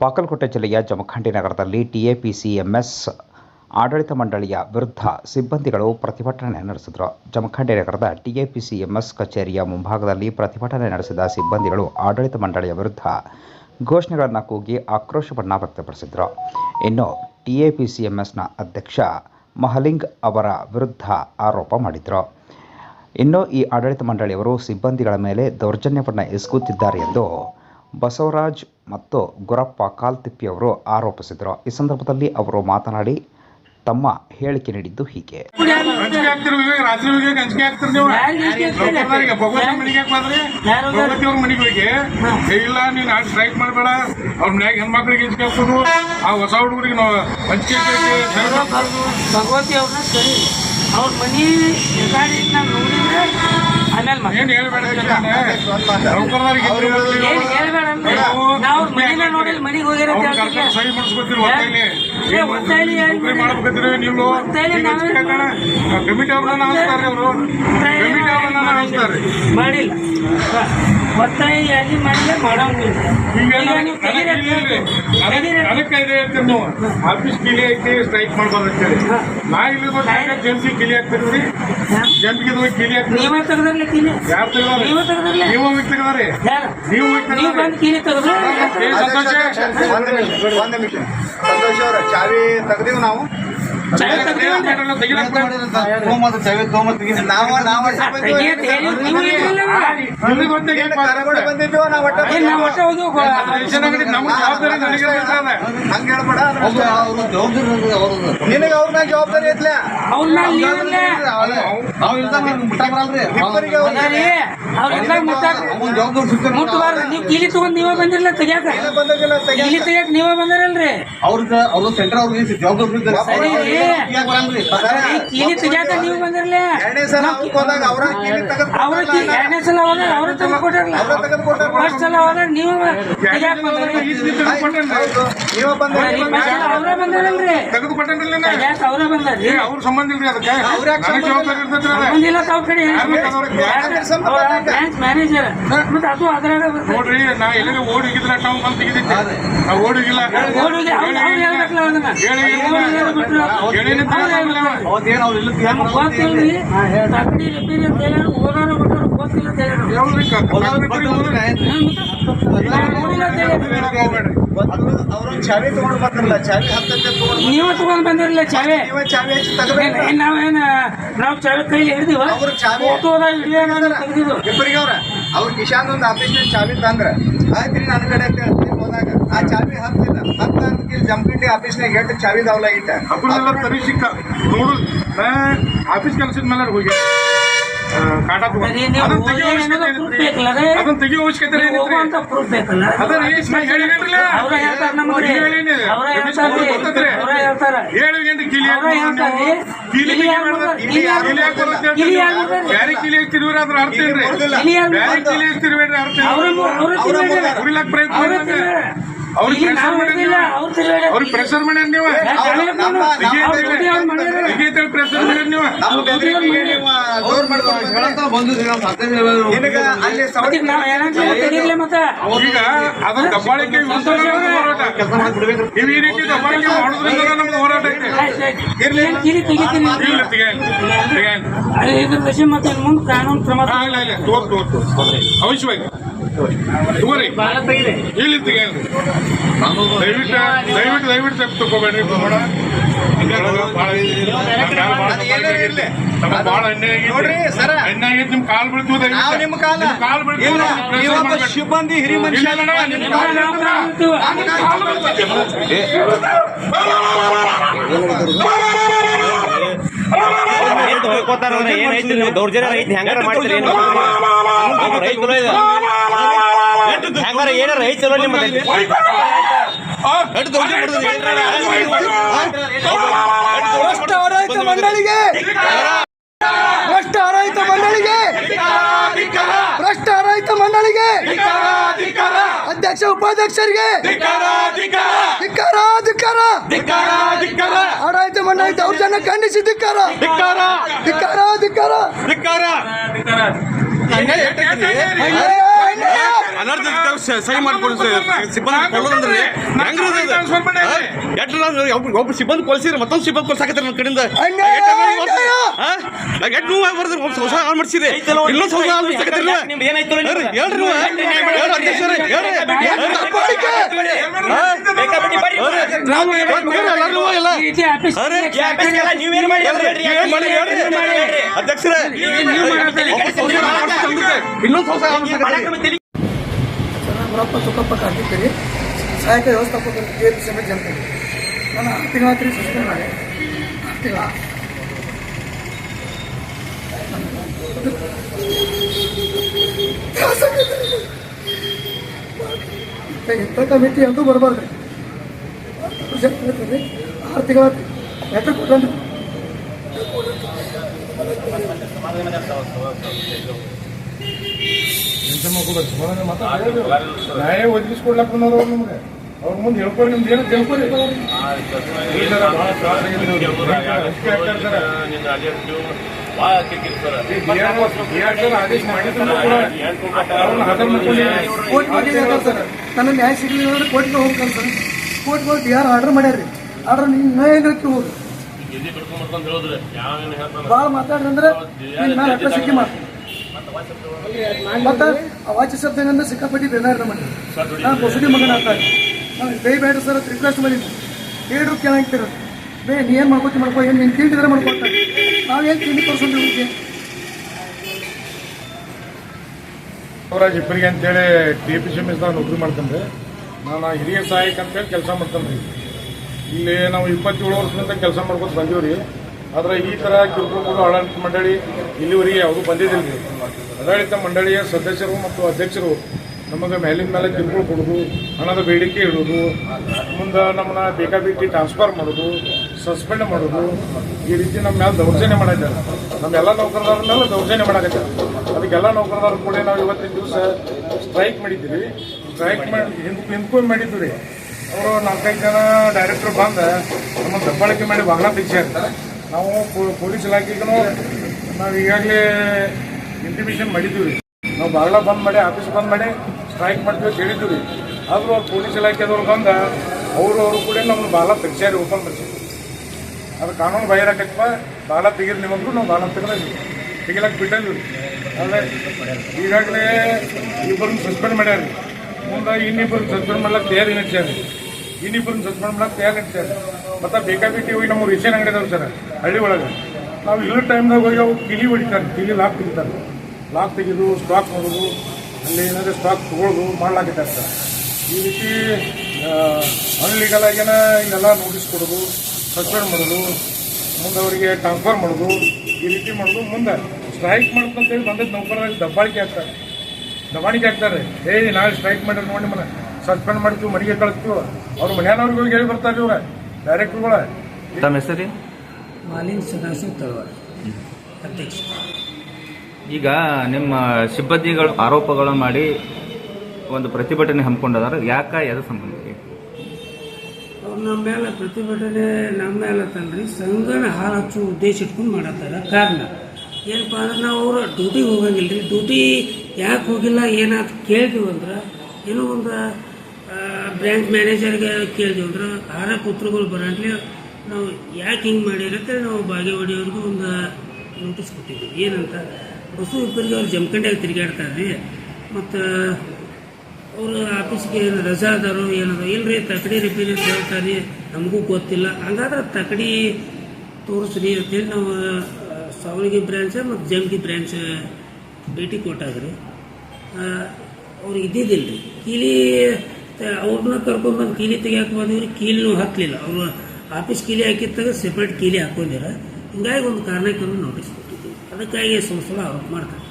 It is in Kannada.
ಬಾಗಲಕೋಟೆ ಜಿಲ್ಲೆಯ ಜಮಖಂಡಿ ನಗರದಲ್ಲಿ ಟಿಎಪಿಸಿಎಂಎಸ್ ಆಡಳಿತ ಮಂಡಳಿಯ ವಿರುದ್ಧ ಸಿಬ್ಬಂದಿಗಳು ಪ್ರತಿಭಟನೆ ನಡೆಸಿದರು. ಜಮಖಂಡಿ ನಗರದ ಟಿಎಪಿಸಿಎಂಎಸ್ ಕಚೇರಿಯ ಮುಂಭಾಗದಲ್ಲಿ ಪ್ರತಿಭಟನೆ ನಡೆಸಿದ ಸಿಬ್ಬಂದಿಗಳು ಆಡಳಿತ ಮಂಡಳಿಯ ವಿರುದ್ಧ ಘೋಷಣೆಗಳನ್ನು ಕೂಗಿ ಆಕ್ರೋಶವನ್ನು ವ್ಯಕ್ತಪಡಿಸಿದರು. ಇನ್ನು ಟಿಎಪಿಸಿಎಂಎಸ್ನ ಅಧ್ಯಕ್ಷ ಮಹಲಿಂಗ್ ಅವರ ವಿರುದ್ಧ ಆರೋಪ ಮಾಡಿದರು. ಇನ್ನು ಈ ಆಡಳಿತ ಮಂಡಳಿಯವರು ಸಿಬ್ಬಂದಿಗಳ ಮೇಲೆ ದೌರ್ಜನ್ಯವನ್ನು ಎಸಗುತ್ತಿದ್ದಾರೆ ಎಂದು ಬಸವರಾಜ್ ಮತ್ತು ಗುರಪ್ಪ ಕಾಲ್ತಿಪ್ಪಿಯವರು ಆರೋಪಿಸಿದರು. ಈ ಸಂದರ್ಭದಲ್ಲಿ ಅವರು ಮಾತನಾಡಿ, ತಮ್ಮ ಹೇಳಿಕೆ ನೀಡಿದ್ದು ಹೀಗೆ. ಇಲ್ಲ ನೀನ್ ನಾಳೆ ಸ್ಟ್ರೈಕ್ ಮಾಡಬೇಡ ಅವ್ರ ಮನ್ಯಾಗ ಹೆಣ್ಮಕ್ಳಿಗೆ ಅಂಜಿಕೆ ಹಾಕೋದು ಆ ಹೊಸ ಹುಡುಗರಿಗೆ ನಾವು ಅಂಜಿಕೆ ಭಗವತಿ ಅವ್ರನ್ನ ಸರಿ ಅವ್ರ ಮನಿ ರೆಕಾರ್ಡ್ ನಾವು ಮನಿಗೆ ಹೋಗಿರೋ ಮಾಡ್ಬೇಕಂದ್ರೆ ನೀವು. ಕಮಿಟಿ ಅವ್ರನ್ನ ಅವರು. ಕಮಿಟಿ ಅವ್ರನ್ನ ಅನಿಸ್ತಾರೆ ಮಾಡಿಲ್ಲ. ಒತ್ತಾಯಿಯಾಗಿ ಮಾಡಿದ್ರೆ ಮಾಡೋಂಗಿಲ್ಲ. ಅದಕ್ಕೆ ಇದೆ ನೀವು. ಆಫೀಸ್ ಕಿಲಿ ಐತಿ ಸ್ಟ್ರೈಕ್ ಮಾಡ್ಬೋದು ಅಂತೇಳಿ ನಾ ಇಲ್ಲಿ ಕಿಲಿ ಹಾಕ್ತಿದ್ರಿ ಜಂಟಿಗೆ ಹೋಗಿ ಕಿಲಿ ಹಾಕ್ತಿದ್ರಿ ನೀವೇ ತೆಗೆದ್ರಲ್ಲ ಕೀಲಿ ಯಾರು ತೆಗ್ದಾರೆ ನೀವೇ ತೆಗೆದ್ರಲ್ಲ ನೀವು ಹೋಗಿ ತೆಗ್ದಾರೆ ಯಾರು ನೀವು ಹೋಗಿ ನೀವು ತೆಗ್ದಾರೆ ಬಂದು ಕೀಲಿ ತೆಗೆದ್ರೆ ಏ ಸಂತೋಷ. ಒಂದು ನಿಮಿಷ ಒಂದು ನಿಮಿಷ. ಸಂತೋಷ್ ಅವ್ರ ಚಾವಿ ತೆಗ್ದೀವಿ ನಾವು ಚಾವಿ ಜವಾಬ್ದಾರಿ ಅವ್ರ ಅವ್ರ ಅವ್ರ ನೀವು ಬಂದಿರಲ್ಲ ತೆಗಿಯಾಕ ಇಲ್ಲಿ ತೆಗಿಯಾಕ ನೀವೇ ಬಂದಿರಲ್ರಿ ಅವ್ರದ್ದು ಸೆಂಟ್ರ್ ಅವ್ರಿಗೆ ಜವಾಬ್ದಾರಿ ಕೀಲಿ ತೆಗಿಯಾಕ ನೀವು ಹೋದಾಗ ಅವ್ರ ಎರಡನೇ ಸಲ ಹೋದಾಗ ಅವ್ರ ತೆಗೆದು ಕೊಟ್ಟಾರಲ್ಲ ಫಸ್ಟ್ ಸಲ ಹೋದಾಗ ನೀವು ತೆಗಿಯಾಕ ಬಂದ್ರಿ ಬಂದ್ರಿ ಅವ್ರೇ ಬಂದಾರಲ್ರಿ ತೆಗಿಯಾಕ ಅವ್ರೇ ಬಂದಾರ್ರಿ ಏ ಅವ್ರ ಸಂಬಂಧ ಇಲ್ರಿ ಅದಕ್ಕೆ ಬಂದಿಲ್ಲ ತಾವ್ ಕಡೆ ಮ್ಯಾನೇಜರ್ ಮತ್ತೆ ಅದು ಅದ್ರಾಗ. ನೋಡ್ರಿ ನಾ ಎಲ್ಲಿಗೆ ಓಡಿ ಹೋಗಿದ್ರೆ ನಾವು ಬಂದು ತೆಗಿದಿದ್ದೆ ನಾ ಓಡಿ ಹೋಗಿಲ್ಲ ಅವ್ರು ಅವ್ರು ಹೇಳ್ಬೇಕಲ್ಲ ಅದನ್ನ ಹೇಳಿ ಹೇಳ್ಬಿಟ್ರು. ಹೇಳಿನ ಅವ್ರು? ಹೇಳ್ಬಿಟ್ರು. ಅವತ್ತೇನು ಅವ್ರು ಇಲ್ಲ ನಮ್ಗ್ ಗೊತ್ತಿಲ್ರಿ ತಕ್ಕಡಿ ರಿಪೇರಿ ಅಂತ ಹೇಳಿ ಓದಾರ ಬಿಟ್ಟರು ಗೊತ್ತಿಲ್ಲ ಅಂತ ಹೇಳಿದ್ರು ಯಾವ್ದ್ರಿ ಕಾರ್ಪೊರೇಟರ್ ಹೋದ್ರೆ ನಾವ್ ನೋಡಿಲ್ಲ ಅಂತ ಹೇಳಿದ್ರು. ಅವ್ರು ಚಾವಿ ತಗೊಂಡ್ ಬಂದ್ರಲ್ಲ ಚಾವಿ ನೀವು ತಗೊಂಡ್ ಬಂದಿರಲ್ಲ ಚಾವಿ? ಚಾವಿ ಹಚ್ಚಿ ನಾವೇನ ನಾವು ಚಾವಿ ಕೈಲಿ ಹಿಡಿದಿವ? ಅವ್ರ ಚಾವಿ- ಫೋಟೋದಾಗ ವಿಡಿಯೋ ತೆಗ್ದಿದ್ದು ಇಬ್ಬರಿಗೆ ಅವ್ರ ಅವ್ರ ಕಿಶಾನ್ ಒಂದು ಆಫೀಸ್ ಚಾವಿ ತಂದ್ರ. ಆಯ್ತ್ರಿ ನನ್ನ ಕಡೆ ಅಂತ ಆ ಚಾವಿ ಹತ್ತಿಲ್ಲ ಹತ್ತ ಇಲ್ಲಿ ಜಮಖಂಡಿ ಆಫೀಸ್ನಾಗ ಎಷ್ಟು ಚಾವಿ ದಾವಲ ಇಟ್ಟ ಹಬ್ಬನೆಲ್ಲ ತರಿ ಸಿಕ್ಕ ನೋಡು ನಾ ಆಫೀಸ್ ಕೆಲಸದ ಮೇಲೆ ಹೋಗಿ ಆ, ಕಾಟ ತಗೊಂಡು ಸರಿ, ನೀವು ಅದನ್ನ ತೆಗಿಯೋ ಅವಶ್ಯಕತೆ ರೀ? ಅದನ್ನ ತೆಗಿಯೋ ಅವಶ್ಯಕತೆ ಪ್ರೂಫ್ ಬೇಕಲ್ಲ ಅದನ್ನ ಏಸ್ ನಾ ಹೇಳಿನೇನ್ರಲ್ಲ? ಅವ್ರ ಹೇಳ್ತಾರ ನಮ್ಗೆ ಹೇಳಿನಿ. ಅವ್ರ ಅವ್ರು ಹೇಳು ಕಿಲಿ ಕಿಲಿ ಕಿಲಿ? ಕಿಲಿ? ಬ್ಯಾರೆ ಕಿಲಿ ಹಾಕ್ತಿದ್ವಿ ಅದ್ರ ಅರ್ಥ ಏನ್ರಿ ಕಿಲಿ ಯಾರ್ ಬ್ಯಾರೆ ಮಾಡ್ದಾರ? ಕಿಲಿ ಹಾಕ್ತಿರ್ಬೇಡ್ರಿ ಅರ್ಥ ಅವ್ರ ಏನ್ರಿ? ಅವ್ರ ತಿರುಗಾಡ್ಯಾರ. ಉರಿಲಕ್ ಪ್ರಯತ್ನ. ಅವ್ರಿಗೆ ಪ್ರೆಷರ್ ಮಾಡ್ಯಾರ ನೀವು ಪ್ರೆಷರ್ ಮಾಡ್ಯಾರ ನೀವು ಈಗ ದಬ್ಬಾಳಿಕೆ ಹೋರಾಟ. ನೀವು ಈ ರೀತಿ ದಬ್ಬಾಳಿಕೆ ಮಾಡೋದ್ರಿಂದ ನಮ್ದು ಹೋರಾಟ ಮುಂದೆ ಕಾನೂನು ಕ್ರಮ ಅವಶ್ಯವಾಗಿ. ದಯವಿಟ್ಟು ದಯವಿಟ್ಟು ದಯವಿಟ್ಟು ತಪ್ಪು ತಗೋಬೇಡ್ರಿ. ಪ್ರಮಾಣ. ಸಿಬ್ಬಂದಿ ಹಿರಿ ಮನುಷ್ಯ ಏನೈತಿ ನೀವು ದೌರ್ಜನ್ಯ ಐತಿ ಹೆಂಗಾರ ಮಾಡ್ತೀರಿ ಏನು ರೈತರು ಇದು ಹೆಂಗಾರ ಏನಾರ ಐತಿ ಚಲೋ ನಿಮ್ಮ ಭ್ರಷ್ಟ ಆಡಳಿತ ಮಂಡಳಿಗೆ ಭ್ರಷ್ಟ ರೈತ ಮಂಡಳಿಗೆ ಭ್ರಷ್ಟ ಮಂಡಳಿಗೆ ಅಧ್ಯಕ್ಷ ಉಪಾಧ್ಯಕ್ಷರಿಗೆ ಧಿಕ್ಕಾರ. ಧಿಕ್ಕಾರ ಆಡಳಿತ ಮಂಡಳಿ ದೌರ್ಜನ್ಯ ಖಂಡಿಸಿ ಧಿಕ್ಕಾರ ಧಿಕ್ಕಾರ ಧಿಕ್ಕಾರ ಅನ್ಯಾಯ, ಅನ್ಯಾಯ. ಅನರ್ಥ ಸಹಿ ಮಾಡ್ಕೊಂಡು ಸಿಬ್ಬಂದಿ ಕೊಡೋದಂದ್ರೆ ಒಬ್ರು ಸಿಬ್ಬಂದಿ ಕೊಲ್ಸಿದ್ರೆ ಮತ್ತೊಂದು ಸಿಬ್ಬಂದಿ ಕೊಲ್ಸಾಕತ್ತಾರೆ ನನ್ನ ಕಡೆಯಿಂದ ಎಷ್ಟು ನೋವು ಬರ್ತಾರೆ ಒಬ್ಬ ಹೊಸ ಹಾಳು ಮಾಡ್ಸಿರಿ ಇನ್ನೊಂದು ಹೊಸ ಹಾಳು ಹೇಳ್ರಿ ನೀವು. ಅಧ್ಯಕ್ಷರೇ, ಒಬ್ಬ. ಇನ್ನೊಂದು ಹೊಸ ಹಾಳು ಮಾಡ್ಸಕತ್ತಾರೆ. ಗುರಪ್ಪ ತುಕ್ಕಪ್ಪ ಕಾರ್ತಿಕರಿ ಸಹಾಯಕ ವ್ಯವಸ್ಥಾಪಕರು ಕೆ ಪಿ ಸಭೆ ಜನತೆ ನಾನು ಆರು ತಿಂಗಳಾತ್ರಿ ಸಸ್ಪೆಂಡ್ ಮಾಡಿ ಆರು ತಿಂಗಳ ಇಂಥ ಕಮಿಟಿ ಅಂತೂ ಬರಬಾರ್ದು ಆರು ತಿಂಗಳಾತ್ರಿ ಲೆಟರ್ ಕೊಟ್ಟಂದ್ರೆ ನ್ಯಾಯ ಒದಗಿಸ್ಕೊಡ್ಲಕ್ಕ ಬಂದವ್ರು ಅವ್ರು ನಿಮ್ಗೆ. ಅವ್ರ ಮುಂದೆ ಹೇಳ್ಕೊಡಿ ನಿಮ್ದು ಏನು ತಿಳ್ಕೊರಿ ಆದೇಶ ಮಾಡಿದ್ರು ಕೋರ್ಟಿಗೆ ನನ್ನ ನ್ಯಾಯ ಸಿಗಲಿಲ್ಲ ಅಂದ್ರೆ ಕೋರ್ಟ್ಗೆ ಹೋಗ್ತಾನೆ ಸರ್. ಕೋರ್ಟ್ ಹೋಗಿ ಯಾರು ಆರ್ ಆರ್ಡರ್ ಮಾಡ್ಯಾರ್ರಿ. ಆರ್ಡರ್ ನೀವು ಇಲಾಖೆ ಹೋಗಿ. ಭಾಳ ಮಾತಾಡ್ರಿ ಅಂದ್ರೆ ಸಿಕ್ಕಿ ಮಾಡ್ತೀನಿ ಮತ್ತೆ ಅವಾಚ್ಯ ವಾಚ ಶಬ್ದ ಏನಂದ್ರೆ ಸಿಕ್ಕಾಪಟ್ಟಿ ಬೇದಾರ ಮಾಡಿ ನಾನು ಬಸುಡಿ ಮಗನ ಅಂತ ನಾನು ಬೇ ಬೇಡ ಸರ್ ರಿಕ್ವೆಸ್ಟ್ ಮಾಡಿದ್ದೆ. ಹೇಳ್ರು ಕೇಳಂತೀರ ಬೇ ನೀ ಏನು ಮಾಡ್ಕೋತಿ ಮಾಡ್ಕೋ ಏನು ನೀನು ತಿಂಡಿದ್ರೆ ಮಾಡ್ಕೊಡ್ತಾರೆ ನಾವೇನು ತಿಂಡಿ ತೋರಿಸ್ಕೊಂಡು ಹೋಗಿ ಶಿವರಾಜ್ ಇಬ್ಬರಿಗೆ ಅಂತೇಳಿ ಟಿ ಪಿ ಸಿ ಮಿಸ್ದಾಗ ನೌಕರಿ ಮಾಡ್ತಂದ್ರೆ ನಾನು ಹಿರಿಯ ಸಹಾಯಕ ಅಂತೇಳಿ ಕೆಲಸ ಮಾಡ್ತೇನೆ ರೀ ಇಲ್ಲಿ ನಾವು ಇಪ್ಪತ್ತೇಳು ವರ್ಷದಿಂದ ಕೆಲಸ ಮಾಡ್ಕೊತ ಬಂದೀವಿ ರೀ ಆದ್ರೆ ಈ ಥರ ಕಿರುಕುಳ ಆಡಳಿತ ಮಂಡಳಿ ಇಲ್ಲಿವರೆಗೆ ಯಾವುದು ಬಂದಿದ್ದಿಲ್ಲ. ಆಡಳಿತ ಮಂಡಳಿಯ ಸದಸ್ಯರು ಮತ್ತು ಅಧ್ಯಕ್ಷರು ನಮಗೆ ಮೇಲಿನ ಮೇಲೆ ಕಿರುಕುಳ ಕೊಡುದು, ಹಣದ ಬೇಡಿಕೆ ಇಡೋದು, ಮುಂದೆ ನಮ್ಮನ್ನ ಬೇಕಾಬಿಟ್ಟಿ ಟ್ರಾನ್ಸ್ಫರ್ ಮಾಡೋದು ಸಸ್ಪೆಂಡ್ ಮಾಡೋದು, ಈ ರೀತಿ ನಮ್ಮ ಮೇಲೆ ದೌರ್ಜನ್ಯ ಮಾಡಿದ್ದಾರೆ ನಮ್ಮೆಲ್ಲ ನೌಕರದಾರ ಮೇಲೆ ದೌರ್ಜನ್ಯ ಮಾಡಕತ್ತಾರೆ ಅದಕ್ಕೆಲ್ಲ ನೌಕರದಾರ ಕೂಡ ನಾವು ಇವತ್ತಿನ ದಿವಸ ಸ್ಟ್ರೈಕ್ ಮಾಡಿದ್ದೀವಿ. ಸ್ಟ್ರೈಕ್ ಮಾಡಿ ಹಿಂದ್ ಹಿಂದ್ಕೊಂಡು ಮಾಡಿದ್ವಿ ಅವರು ನಾಲ್ಕೈದು ಜನ ಡೈರೆಕ್ಟರ್ ಬಂದು, ನಮ್ಮ ದಬ್ಬಾಳಿಕೆ ಮಾಡಿ ಬಾಗಿಲ ತೆಗ್ಸ್ಯಾರ ನಾವು ಪೊಲೀಸ್ ಇಲಾಖೆಗೂ ನಾವು ಈಗಾಗಲೇ ಇಂಟಿಮೇಷನ್ ಮಾಡಿದ್ದೀವಿ. ನಾವು ಬಾಗಿಲ ಬಂದ್ ಮಾಡಿ, ಆಫೀಸ್ ಬಂದ್ ಮಾಡಿ ಸ್ಟ್ರೈಕ್ ಮಾಡ್ತೀವಿ ಅಂತ ಹೇಳಿದ್ದೀವಿ. ಆದರೂ ಅವ್ರು ಪೊಲೀಸ್ ಇಲಾಖೆದವ್ರು ಬಂದ, ಅವರು ಅವರು ಕೂಡ ನಮ್ಮನ್ನು ಭಾಳ ತೆಗ್ಸ್ಯಾರ ಓಪನ್ ಮಾಡಿಸಿದ್ರು ಅದು ಕಾನೂನು ಬಹಿರಾಗತ್ವ ಭಾಳ ತೆಗೀರಿ ನಿಮಗೂ ನಾವು ಭಾಳ ತೆಗೆದ್ವಿ ತೆಗಿಲಕ್ಕೆ ಬಿಟ್ಟಿದ್ವಿ ಅದೇ ಈಗಾಗಲೇ ಇಬ್ಬರನ್ನ ಸಸ್ಪೆಂಡ್ ಮಾಡ್ಯಾರ. ಮುಂದೆ ಇನ್ನಿಬ್ಬರನ್ನ ಸಸ್ಪೆಂಡ್ ಮಾಡ್ಲಿಕ್ಕೆ ತಯಾರಿ ನಡೆಸ್ಯಾರ ಇನ್ನಿಬ್ಬರನ್ನ ಸಸ್ಪೆಂಡ್ ಮಾಡ್ಲಕ್ಕೆ ತಯಾರಿ ನಡೆಸ್ಯಾರ ಮತ್ತು ಬೇಕಾಬಿಟ್ಟಿ ಹೋಗಿ ನಮ್ಮ ರೇಷನ್ ಅಂಗಡಿ ಸರ್, ಹಳ್ಳಿ ಒಳಗೆ. ನಾವು ಇಲ್ಲ ಟೈಮ್ದಾಗ ಹೋಗಿ ಅವು ಕಿಲಿ ಹೊಡಿತಾರೆ ಕಿಲಿ ಲಾಕ್ ತೆಗಿತಾರೆ. ಲಾಕ್ ತೆಗೆದು ಸ್ಟಾಕ್ ಮಾಡೋದು ಅಲ್ಲಿ ಏನಾದರೂ ಸ್ಟಾಕ್ ತೊಗೊಳ್ಳೋದು ಮಾಡ್ಲಾಕಿದ್ದಾರೆ ಸರ್. ಈ ರೀತಿ ಅನ್ಲೀಗಲ್ ಆಗೇನ ಇಲ್ಲೆಲ್ಲ ನೋಟಿಸ್ ಕೊಡೋದು ಸಸ್ಪೆಂಡ್ ಮಾಡೋದು, ಮುಂದೆ ಅವರಿಗೆ ಟ್ರಾನ್ಸ್ಫರ್ ಮಾಡೋದು, ಈ ರೀತಿ ಮಾಡೋದು. ಮುಂದೆ ಸ್ಟ್ರೈಕ್ ಮಾಡ್ಕೊಂತೇಳಿ ಬಂದದ್ದು ನೌಕರರಾಗಿ ದಬ್ಬಾಳಿಕೆ ಆಗ್ತಾರೆ ದಬ್ಬಾಣಿಕೆ ಆಗ್ತಾರೆ ಏಯ್ ನಾಳೆ ಸ್ಟ್ರೈಕ್ ಮಾಡಿದ್ರೆ ನೋಡಿ ಮನೆ ಸಸ್ಪೆಂಡ್ ಮಾಡ್ತೀವಿ, ಮನೆಗೆ ಕಳಿಸ್ತೀವಿ. ಅವ್ರ ಮನೆಯವ್ರಿಗೆ ಹೋಗಿ ಹೇಳಿ ಬರ್ತಾರೆ ಇವ್ರ. ಡೈರೆಕ್ಟ್ರುಗಳ ತಮ್ಮ ಹೆಸರು? ಮಾಲಿನ್ ಸದಾಶಿವ ತಳವಾರ ಅಧ್ಯಕ್ಷ. ಈಗ ನಿಮ್ಮ ಸಿಬ್ಬಂದಿಗಳು ಆರೋಪಗಳು ಮಾಡಿ ಒಂದು ಪ್ರತಿಭಟನೆ ಹಮ್ಮಿಕೊಂಡಿದ್ದಾರೆ. ಯಾಕೆ ಯಾವ ಸಂಬಂಧ ಅವ್ರು ನಮ್ಮ ಮೇಲೆ ಪ್ರತಿಭಟನೆ ನಮ್ಮ ಮೇಲೆ ತಂದ್ರಿ ಸಂಘನ ಹಾಲು ಹಚ್ಚೋ ಉದ್ದೇಶ ಇಟ್ಕೊಂಡು ಮಾಡತ್ತಾರ. ಕಾರಣ ಏನಪ್ಪ ಅಂದ್ರೆ ನಾವು ಅವ್ರ ಡ್ಯೂಟಿಗೆ ಹೋಗಂಗಿಲ್ಲ ರೀ ಡ್ಯೂಟಿ ಯಾಕೆ ಹೋಗಿಲ್ಲ ಏನಾದ್ರು ಕೇಳ್ತೀವಿ ಅಂದ್ರೆ ಏನೋ ಒಂದು ಬ್ರ್ಯಾಂಚ್ ಮ್ಯಾನೇಜರ್ಗೆ ಕೇಳ್ದೇವಂದ್ರೆ ಆರ ಪುತ್ರಗಳು ಬರಲಿ ನಾವು ಯಾಕೆ ಹಿಂಗೆ ಮಾಡಿರತ್ತೆ ನಾವು ಬಾಗೇವಾಡಿಯವ್ರಿಗೂ ಒಂದು ನೋಟಿಸ್ ಕೊಟ್ಟಿದ್ವಿ. ಏನಂತ ಬಸ್ಸು ಇಬ್ಬರಿಗೆ ಅವ್ರು ಜಮಖಂಡಿಯಾಗಿ ತಿರುಗಾಡ್ತಾರೆ ರೀ ಮತ್ತು ಅವರು ಆಫೀಸ್ಗೆ ಏನು ರಜಾ ಅದಾರೋ ಏನದ ಇಲ್ರಿ ತಕಡಿ ರಿಪೇರಿ ಅಂತ ಹೇಳ್ತಾರೆ ನಮಗೂ ಗೊತ್ತಿಲ್ಲ. ಹಂಗಾದ್ರೆ ತಕಡಿ ತೋರಿಸ್ರಿ ಅಂತೇಳಿ ನಾವು ಆ, ಬ್ರ್ಯಾಂಚ ಮತ್ತು ಜಮಗಿ ಬ್ರ್ಯಾಂಚ್ ಭೇಟಿ ಕೊಟ್ಟಾಗ್ರಿ ಅವ್ರು ಇದ್ದಿದ್ದಿಲ್ಲ ರೀ ತ- ಅವ್ರನ್ನ ಕರ್ಕೊಂಡ್ಬಂದು ಕೀಲಿ ತೆಗಿಯಕ್ಕೆ ಬಂದಿವ್ರಿ ಕೀಲಿನೂ ಹಾಕಲಿಲ್ಲ. ಅವರು ಆಫೀಸ್ ಕೀಲಿ ಹಾಕಿದ್ದಾಗ ಸೆಪ್ರೇಟ್ ಕೀಲಿ ಹಾಕೊಂಡಿರ. ಹಿಂಗಾಗಿ ಒಂದು ಕಾರಣಕ್ಕೆ ನೋಟಿಸ್ ಕೊಟ್ಟಿದ್ದೀವಿ ಅದಕ್ಕಾಗಿ ಸಂಸ್ಥೆ ಆರೋಪ ಮಾಡ್ತಾರೆ.